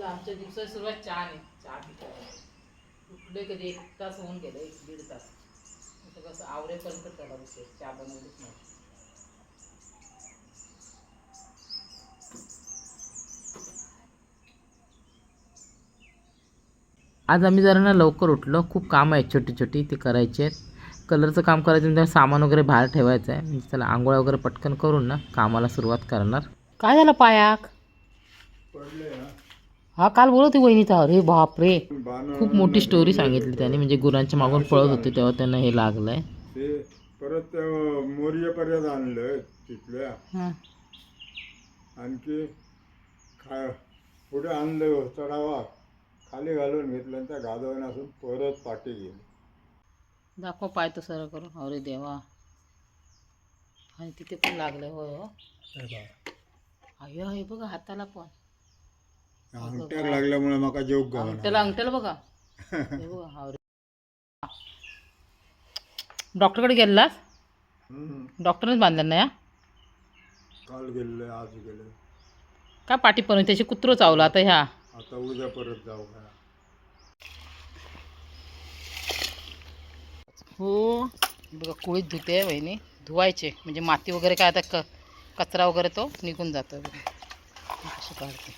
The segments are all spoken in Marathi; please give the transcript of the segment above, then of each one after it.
चला आमच्या दिवसाची सुरुवात चहाने चहा पिताय उठले कधी एक तास होऊन गेलं एक दीड तास. आता कसं आवरेपर्यंत त्याला उशीर चहा बनवलीच नाही. आज आम्ही जरा ना लवकर उठलो. खूप कामं आहेत छोटी छोटी ती करायची आहेत. कलरचं काम करायचं म्हणजे सामान वगैरे बाहेर ठेवायचं आहे. म्हणजे चला आंघोळ्या वगैरे पटकन करून ना कामाला सुरुवात करणार. काय झालं पायाक? हा काल बोलत होती वहिनीचा अरे बापरे. खूप मोठी स्टोरी सांगितली त्याने. म्हणजे गुरांच्या मागून पळत होते तेव्हा त्यांना हे लागलंय. ते परत मोर्यपर्यंत आणलं तिथल्या. हां. आणखी खा पुढे आणलं चढावा. खाली घालून घेतलं आणि त्या गाजवून असून परत पाठी गेली. दाखव पाय तर सरळ करून. अरे देवा. आणि तिथे पण लागलंय होय हो. अय्यो हे बघा हाताला पण. अंगठ्याक लागल्यामुळे माका जोग गावना अंगठ्याला अंगठ्याला बघा. हे डॉक्टरकडे गेलास हम्म. डॉक्टरनेच बांधलं ना या काल गेले आज गेले काय पाठी पण त्याची कुत्रो चावला आता ह्या? आता उद्या परत जाऊ का हो बघा कुळीत धुते वहिनी. धुवायचे म्हणजे माती वगैरे काय आता क कचरा वगैरे तो निघून जातो. बघा. कशी काढते.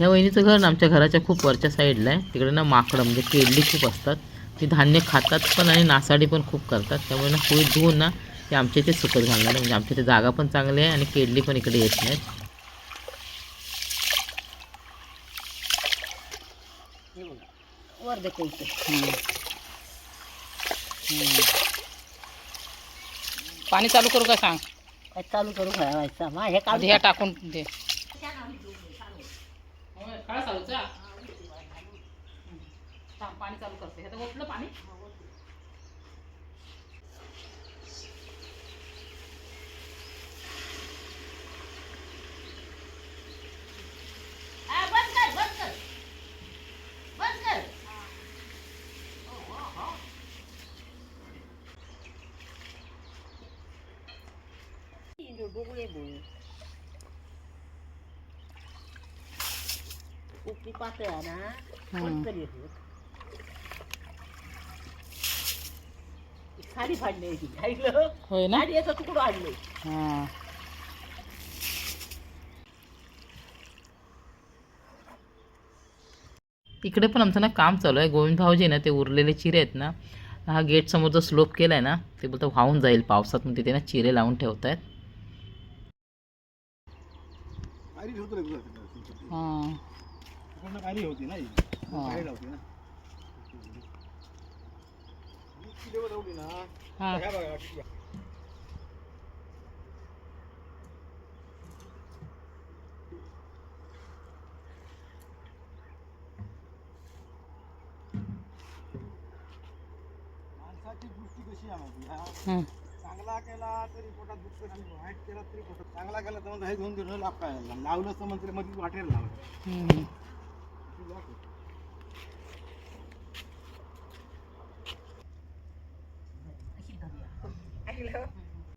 ह्या वहिनीचं घर ना आमच्या घराच्या खूप वरच्या साईडला आहे. तिकडे ना माकडं म्हणजे केडली खूप असतात. ती धान्य खातात पण आणि नासाडी पण खूप करतात. त्यामुळे ना कुळीत धुवून ना ते आमच्या इथे सुकत घालणार आहे. म्हणजे आमच्या इथे जागा पण चांगली आहे आणि केडली पण इकडे येत नाहीत. वर. पाणी चालू करू का सांग? काय चालू करू? मा हे आधी ह्या टाकून दे पाणी चालू करते. आता ओतलं पाणी? बंद कर बंद कर. बंद कर. डोळे बोल पातळ ना साडी फाडली ती ऐकलं होय ना साडी याचा तुकडं आणलं हां इकडे पण आमचं ना काम चालू आहे. गोविंद भाऊजी ना ते उरलेले चिरे आहेत ना. हा गेट समोर जो स्लोप केला आहे ना ते बोलतं वाहून जाईल पावसात मग तिथे ना चिरे लावून ठेवत आहेत हां. होती ना हां. हां. माणसाची दृष्टी कशी आहे माहिती हा? हं. चांगला केला तरी पोटात दुखत नाही वाईट केला तरी पोटात चांगला केला तर हे घेऊन दिलं लाभ काय? लावलं तर मंत्री मध्ये वाटेल लावलं.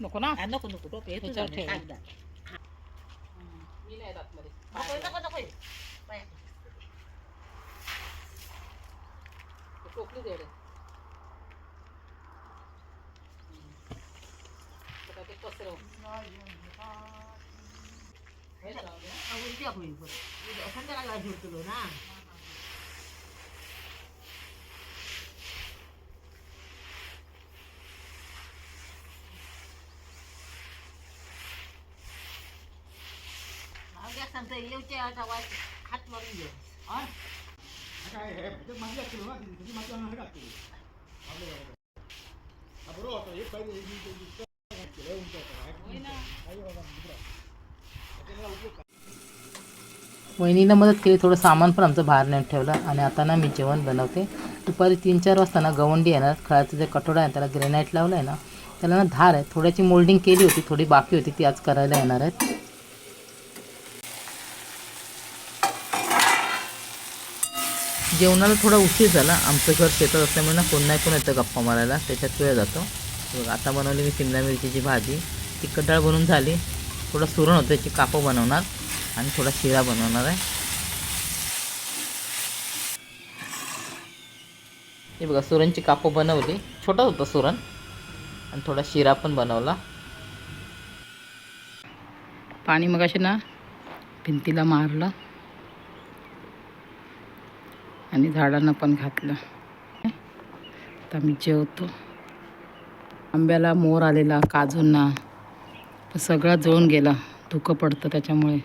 नको ना नको नको हे ह्याच्यावर तुझं ठेव. मी नाही आतमध्ये नको नको नको बाया. टोपली दे रे आता ते पसरव हेच राहू दे. अहो, उद्या होईल बरं. उद्या संध्याकाळी झोपलो ना सांगता वहिनीनं मदत केली थोडं सामान पण आमचं बाहेर नेऊन ठेवलं आणि आता ना मी जेवण बनवते. दुपारी तीन चार वाजता ना गवंडी येणार खळाचं जे कटोरा आहे त्याला ग्रेनाईट लावलं आहे ना त्याला ना धार आहे. थोड्याची मोल्डिंग केली होती थोडी बाकी होती ती आज करायला येणार आहेत. जेवणाला थोडा उशीर झाला. आमचं घर शेतात असल्यामुळे ना कोण नाही कोण येतं गप्पा मारायला. त्याच्यात वेळ जातो. बघा आता बनवली मी शिमला मिरचीची भाजी. तिखट डाळ बनवून झाली. थोडं सुरण होतं त्याची कापं बनवणार. आणि थोडा शिरा बनवणार आहे. हे बघा सुरणची कापं बनवली. छोटा होता सुरण. आणि थोडा शिरा पण बनवला. पाणी मग असे ना भिंतीला मारलं. आणि झाडांना पण घातलं. आता मी जेवतो. आंब्याला मोर आलेला काजूंना. सगळा जळून गेला. धुकं पडतं त्याच्यामुळे.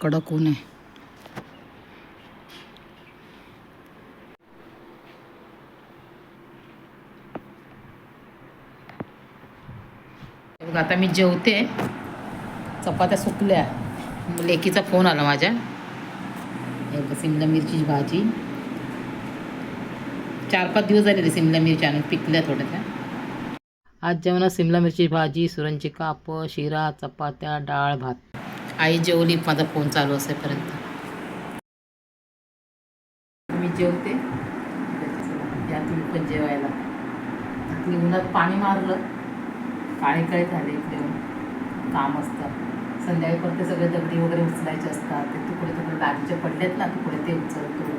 कडक ऊन आहे. आता मी जेवते. चपात्या सुकल्या. लेकीचा फोन आला माझ्या. बघ, सिमला मिरचीची भाजी. चार पाच दिवस झाले सिमला मिरची आणून पिकल्या थोड्याशा आज जेवणात सिमला मिरची भाजी सुरणची कापं शिरा चपात्या डाळ भात. आई जेवली माझा फोन चालू असेपर्यंत. मी जेवते. पण जेवायला. मी उन्हात पाणी मारलं. काळे काळे झाले इकडे. काम असतं. संध्याकाळी पण ते सगळे दगडी वगैरे उचलायचे असतात. ते पडल्यात पडलेत ना पुढे ते उचलतो.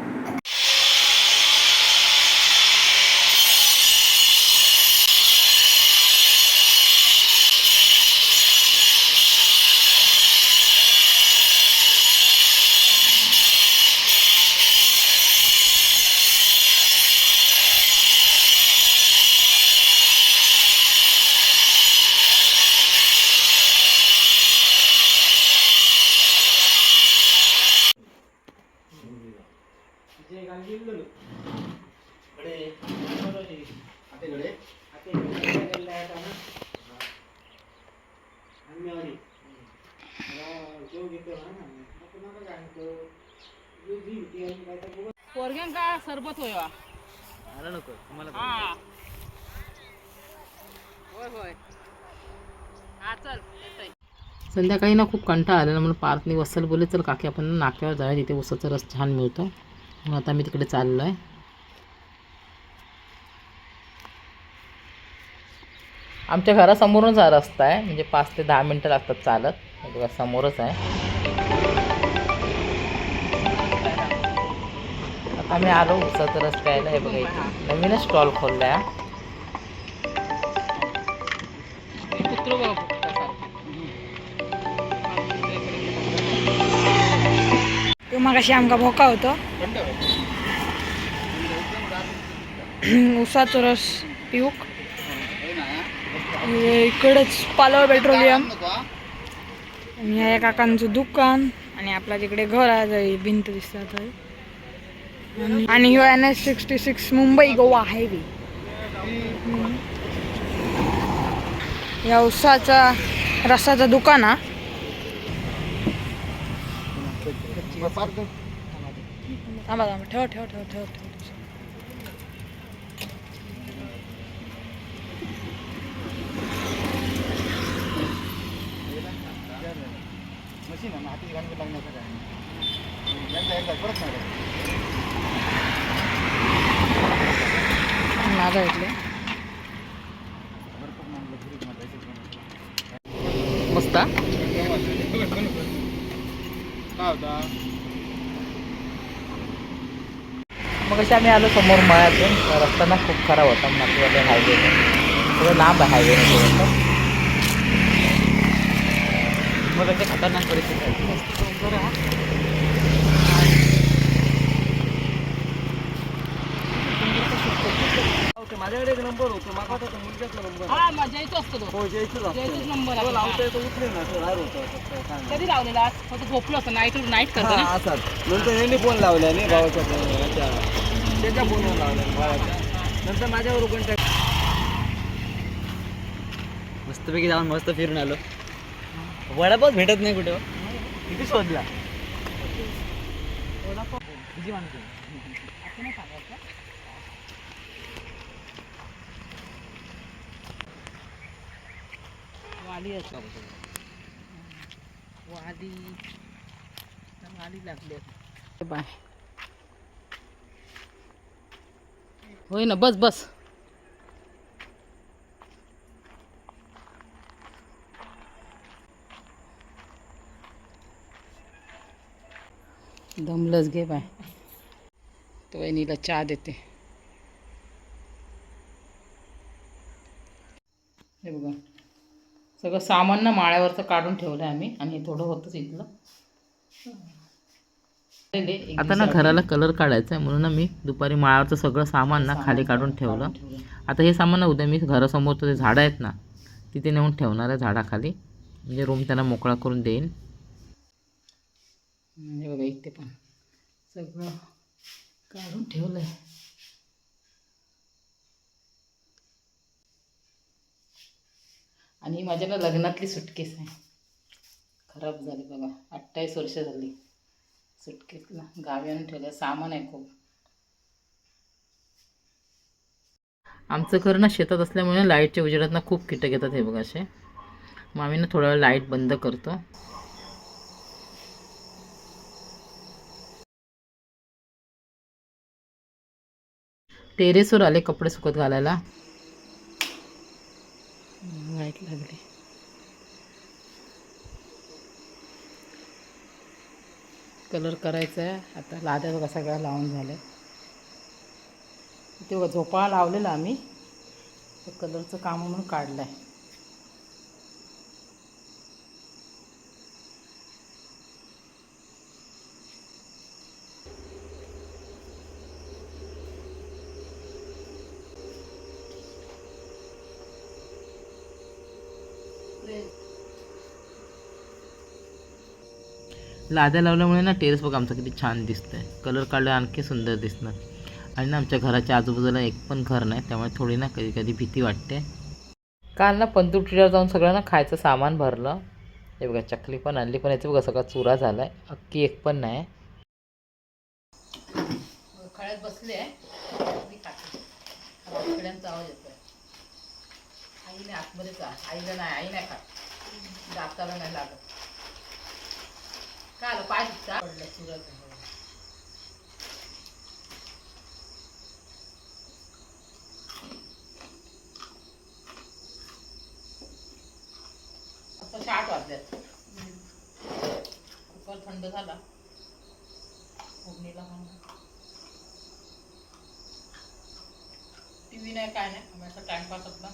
पोरग्यांका सरबत होय वा हा. होय होय. हा चल येतोय. संध्याकाळी ना खूप कंटाळा आलेला म्हणून पार्थनी वत्सल बोलले चल काकी आपण नाक्यावर जाऊया तिथे उसाचा रस छान मिळतो. आता मी तिकडे चाललो आहे आमच्या घरासमोरूनच हा रस्ता आहे. म्हणजे पाच ते दहा मिनटं लागतात चालत. म्हणजे बघा समोरच आहे. आता आम्ही आलो उसाचा रस्त्याला. आहे हे बघा इथे. नवीनच स्टॉल खोलला आहे तो अशी आमका भोका होतो. उसाचो रस पिऊक. इकडंच इकडेच पालव पेट्रोलियम. आणि ह्या काकांचं दुकान. आणि आपला तिकडे घर आहे भिंत दिसतात आणि- आणि ह्यो N S sixty six Mumbai Goa highway. या उसाचा रसाचं दुकान हा. थांबा थांबा. ठेव ठेव ठेव ठेव ठेव. माझा इथले मस्त हा? मग अशी आम्ही आलो समोर मळ्यातून. रस्ता ना खूप खराब होता. मातीवाले हायवे थोडं लांब आहे हायवे मग त्याचे खतरनाक परिस्थिती माझ्याकडे एक नंबर होतो माका होता मुलग्याचा नंबर हा मजा येतो असतो तो हो जयचूच जयचूच नंबर आहे. लावता येतो उचले ना तो बाहेर होतो फक्त. कधी लावलेला आज? फक्त झोपलो असतं नाईट नाईट करतो हा, ना असाच. नंतर यांनी फोन लावला नाही भावाच्या फोन याच्या त्याच्या फोनवर लावला भावाच्या. नंतर माझ्यावर कॉन्टॅक्ट मस्तपैकी जाऊन मस्त फिरून आलो. वडापाव भेटत नाही कुठे किती शोधला? आली बाय ना बस बस दम लस गए भाई तो वहिनीला चहा देते हे सगळं सामान ना माळ्यावरचं काढून ठेवलं आम्ही आणि हे थोडं होतंच इथलं. आता ना घराला कलर काढायचा आहे म्हणून ना मी दुपारी माळावरचं सगळं सामान ना खाली काढून ठेवलं. आता हे सामान ना उद्या मी घरासमोर ते झाडं आहेत ना तिथे नेऊन ठेवणार आहे झाडाखाली. म्हणजे रूम त्यांना मोकळा करून देईन. हे बघा इथे पण सगळं काढून ठेवलं आहे आणि ही माझ्या ना लग्नातली सुटकेस आहे. खराब झाली बघा. अठ्ठावीस वर्ष झाली. सुटकेसला गावी आणून ठेवलं सामान आहे खूप. आमचं घर ना शेतात असल्यामुळे लाईटच्या उजेडात ना खूप कीटक येतात हे बघा असे. मग आम्ही ना थोडा वेळ लाइट बंद करतो. टेरेसवर आले कपडे सुकत घालायला. लाइट लागली. कलर करायचा आहे आता लाद्या बघा सगळ्या लावून झाल्या. ते बघा झोपाळा लावलेला आम्ही. तर कलरचं काम म्हणून काढलं आहे लाद्या लावल्यामुळे ना टेरेस बघ आमचं किती छान दिसतंय. कलर काढलं आणखी सुंदर दिसणार. आणि ना आमच्या घराच्या आजूबाजूला एक पण घर नाही त्यामुळे थोडी ना कधी कधी भीती वाटते. काल ना पंतुटीला जाऊन सगळं ना खायचं सामान भरलं. हे बघा चकली पण आणली पण याचं बघा सगळा चुरा झाला आहे अख्खी एक पण नाही. खळ्यात बसले आवाज आईने आतमध्येच आईला नाही आई नाही खात. दाताला नाही लागत. पडलं चुरत आठ वाजल्यात. कुकर थंड झाला. फोडणीला. टी व्ही नाही काय नाही. आम्ही असं टाइमपास आपला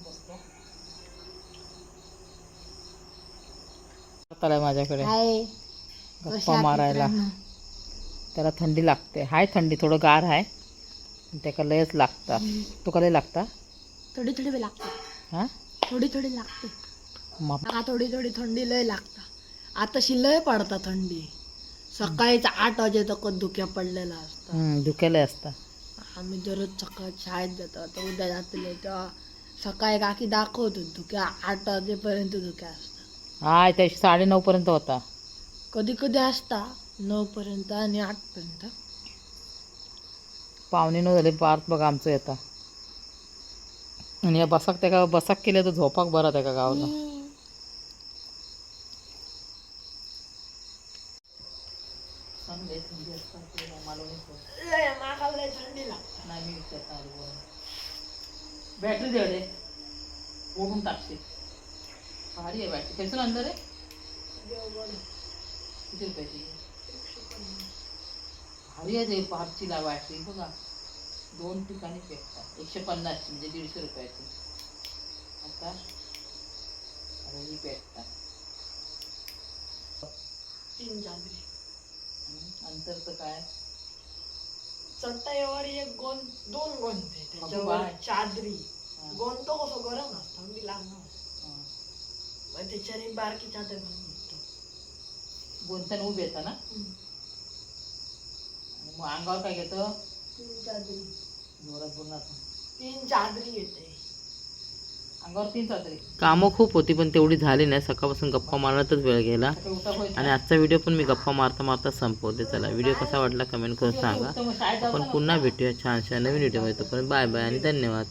बसतो माझ्याकडे गप्पा मारायला. त्याला थंडी लागते. हाय थंडी थोडं गार आहे त्याला लयच लागतात. तुका लय लागता? थोडी थोडी लागते. हां? थोडी थोडी लागते. मग? आता थोडी थोडी थंडी लय लागता. आता लय पडता थंडी. सकाळीच आठ वाजे तक धुक्या पडलेला असता धुक्याला असता आम्ही दररोज सकाळ शाळेत जातो. आता उद्या जातले तेव्हा सकाळी काकी दाखवतो धुक्या आठ वाजेपर्यंत धुक्या असतात. हाय त्याशी साडे नऊ पर्यंत होता. कधी कधी असता नऊ पर्यंत आणि आठ पर्यंत पावणे नऊ झाले पार्थ बघा आमचं येता. आणि या बसाक त्या बसाक केल्या तर झोपाक बरा त्या का गावाला चांगले थंडी असतात ते मला नाही कळत. लय मागा लय थंडी लागते नाही मी विचारता बॅटरी दे रे ओढून टाकते भारी आहे बॅटरी कैसून आणलं रे किती रुपयाची भारी आहे ते पाचची ला बॅटरी बघा. दोन ठिकाणी पेटतात एकशे पन्नासची म्हणजे दीडशे रुपयाची. आता अरे ही पेटतात तीन चादरी हम्म, अंतरचं काय? चटईवर एक गोंद दोन गोंदे. त्याच्यावर चादरी. हा. गोंदतो कसं गरम असतं थंडी लागणार त्याच्याने बारकी चादर निघतो. गोंधन उभे येतं ना? मग अंगावर काय घेतं? तीन चादरी. जोरात बोलणार तीन चादरी येते. अंगावर तीन चादरी. कामं खूप होती पण तेवढी झाली नाही. सकाळपासून गप्पा मारण्यातच वेळ गेला. आणि आजचा व्हिडिओ पण मी गप्पा मारता मारता संपवते. चला व्हिडिओ कसा वाटला कमेंट करून सांगा. आपण पुन्हा भेटूया छानशा नवीन व्हिडिओ तोपर्यंत बाय बाय आणि धन्यवाद.